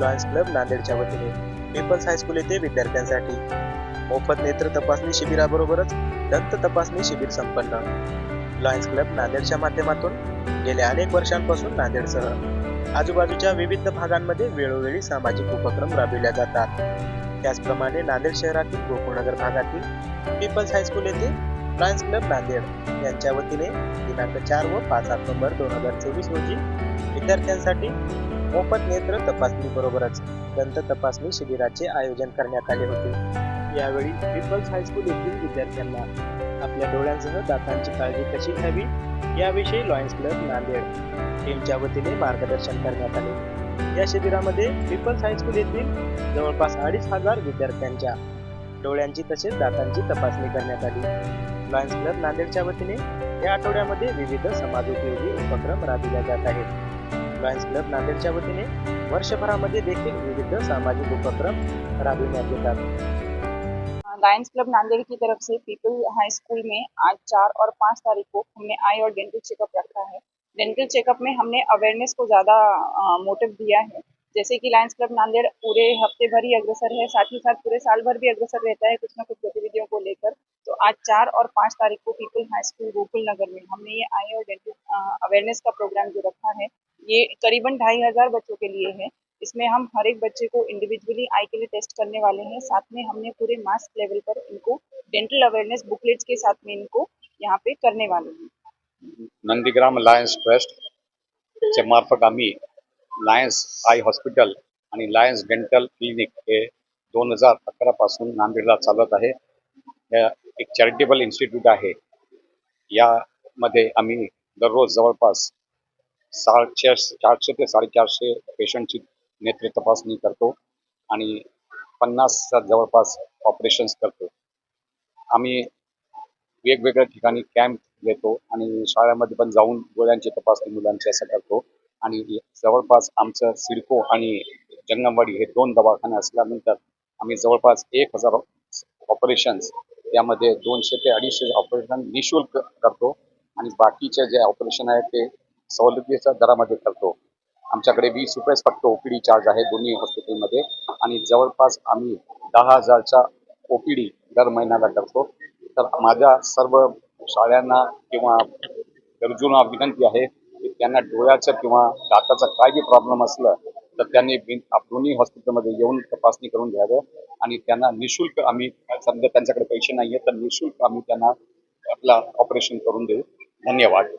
Lions club नांदेडच्या वतीने. People's high school येथे विद्यार्थ्यांसाठी. मोफत नेत्र तपासणी शिबिराबरोबरच दंत तपासणी शिबिर संपन्न. लॉयन्स क्लब नांदेडच्या माध्यमातून गेल्या अनेक वर्षांपासून नांदेडसह आजूबाजूच्या विविध भागांमध्ये वेळोवेळी सामाजिक उपक्रम राबविल्या जातात. त्याचप्रमाणे नांदेड शहरातील गोकुळनगर भागातील पीपल्स हायस्कूल येथे लॉयन्स क्लब नांदेड यांच्या वतीने दिनांक चार व पाच ऑक्टोबर दोन हजार चोवीस रोजी विद्यार्थ्यांसाठी मोफत नेत्र तपासणी बरोबरच दंत तपासणी शिबिराचे आयोजन करण्यात आले होते. यावेळी पीपल्स हायस्कूल येथील विद्यार्थ्यांना आपल्या डोळ्यांसह दातांची काळजी कशी घ्यावी याविषयी लॉयन्स क्लब नांदेड टीमच्या वतीने मार्गदर्शन करण्यात आले. या शिबिरामध्ये पीपल्स हायस्कूल येथील जवळपास अडीच हजार विद्यार्थ्यांच्या डोळ्यांची तसेच दातांची तपासणी करण्यात आली. लॉयन्स क्लब नांदेडच्या वतीने या आठवड्यामध्ये विविध समाजोपयोगी उपक्रम राबविल्या जात आहेत. लॉयन्स क्लब नांदेडच्या वतीने वर्षभरामध्ये देखील विविध सामाजिक उपक्रम राबविण्यात येतात. लायंस क्लब नांदेड़ की तरफ़ से पीपल हाई स्कूल में आज चार और पाँच तारीख को हमने आई और डेंटल चेकअप रखा है। डेंटल चेकअप में हमने अवेयरनेस को ज़्यादा मोटिव दिया है। जैसे कि लायंस क्लब नांदेड़ पूरे हफ़्ते भर ही अग्रसर है, साथ ही साथ पूरे साल भर भी अग्रसर रहता है कुछ ना कुछ गतिविधियों को लेकर। तो आज चार और पाँच तारीख को पीपल हाई स्कूल गोकुल नगर में हमने ये आई और डेंटल अवेयरनेस का प्रोग्राम जो रखा है ये करीबन ढाई हज़ार बच्चों के लिए है। इसमें हम हर एक बच्चे को इंडिविजुअली आई के लिए टेस्ट करने वाले हैं। साथ में हमने पूरे मास्क लेवल पर इनको डेंटल अवेयरनेस बुकलेट्स के साथ में इनको यहाँ पे करने वाले हैं। नंदीग्राम लायन्स ट्रस्ट मार्फत आम्ही लायन्स आय हॉस्पिटल आणि लायन्स डेंटल क्लिनिक हे दोन हज़ार अकरापासून नांदेडला चालवत आहे. या एक चॅरिटेबल इन्स्टिट्यूट आहे. यामध्ये आम्ही दररोज जवळपास सातशे चारशे ते साडेचारशे पेशंटची नेत्र तपासणी करतो आणि पन्नास जवळपास ऑपरेशन्स करतो. आम्ही वेगवेगळ्या ठिकाणी कॅम्प घेतो आणि शाळेमध्ये पण जाऊन गोळ्यांची तपासणी मुलांची असं करतो. आणि जवळपास आमचं सिडको आणि जंगमवाडी हे दोन दवाखाने असल्यानंतर आम्ही जवळपास एक हजार ऑपरेशन्स यामध्ये दोनशे ते अडीचशे ऑपरेशन निशुल्क करतो. आणि बाकीचे जे ऑपरेशन आहे ते सवलतीच्या दरामध्ये करतो आमच्याकडे वीस रुपयेच फक्त ओपीडी चार्ज आहे दोन्ही हॉस्पिटलमध्ये आणि जवळपास आम्ही दहा हजारच्या ओपीडी दर महिन्याला करतो. तर माझ्या सर्व शाळांना किंवा गरजूंना विनंती आहे की त्यांना डोळ्याचं किंवा दाताचा काही प्रॉब्लेम असलं तर त्यांनी दोन्ही हॉस्पिटलमध्ये येऊन तपासणी करून घ्यावं. आणि त्यांना निशुल्क आम्ही समजा त्यांच्याकडे पैसे नाही आहेत तर निशुल्क आम्ही त्यांना आपला ऑपरेशन करून देऊ. धन्यवाद.